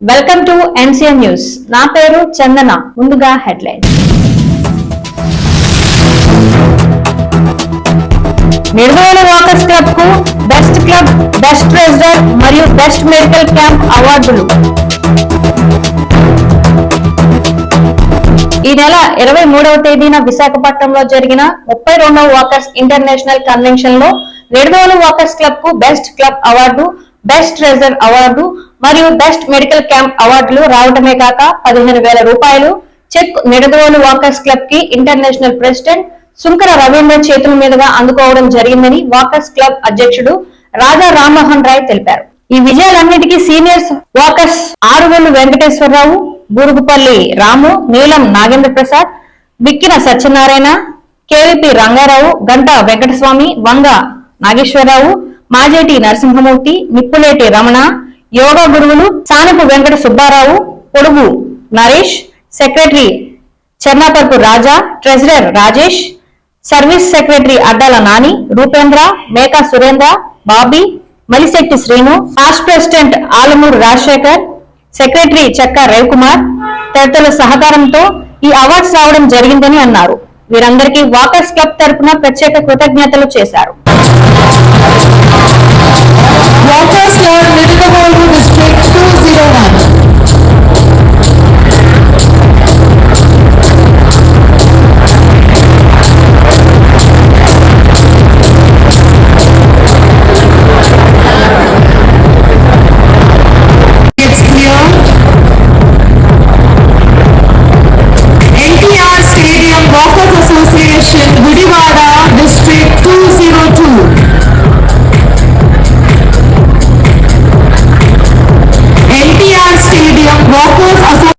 Welcome to NCN news. నా పేరు చందన. ముందుగా హెడ్లైన్. నిర్మూలన వాకర్స్ క్లబ్కు బెస్ట్ క్లబ్ బెస్ట్ ట్రెజరర్ మరియు బెస్ట్ మెడికల్ క్యాంప్ అవార్డులు. ఈ నెల ఇరవై మూడవ తేదీన విశాఖపట్నంలో జరిగిన ముప్పై రెండవ వాకర్స్ ఇంటర్నేషనల్ కన్వెన్షన్లో Nidadavolu walkers క్లబ్కు best club award best treasurer award మరియు బెస్ట్ మెడికల్ క్యాంప్ అవార్డులు రావడమే కాక పదిహేను వేల రూపాయలు. చెక్ నిడదోలు వాకర్స్ క్లబ్కి ఇంటర్నేషనల్ ప్రెసిడెంట్ సుంకర రవీంద్ర చేతుల మీదుగా అందుకోవడం జరిగిందని వాకర్స్ క్లబ్ అధ్యక్షుడు రాజా రామ్మోహన్ రాయ్ తెలిపారు. ఈ విజయాలన్నిటికీ సీనియర్స్ వాకర్స్ ఆరువేలు వెంకటేశ్వరరావు బూరుగుపల్లి రాము నీలం నాగేంద్ర ప్రసాద్ బిక్కిన సత్యనారాయణ కేవీపీ రంగారావు గంట వెంకటస్వామి వంగ నాగేశ్వరరావు మాజేటి నరసింహమూర్తి నిప్పులేటి రమణ యోగా గురువులు Sanapu Venkata Subbarao Podugu Naresh secretary Chennaparpu Raja treasurer Rajesh service secretary Addala Nani Rupendra Meka Surendra Bobby Malisetti Srinu past president Alamuru Rajasekhar secretary Chekka Ravikumar తదితరుల సహకారంతో ఈ awards రావడం జరిగిందని అన్నారు. వీరందరికీ walkers club తరపున ప్రత్యేక కృతజ్ఞతలు చేశారు.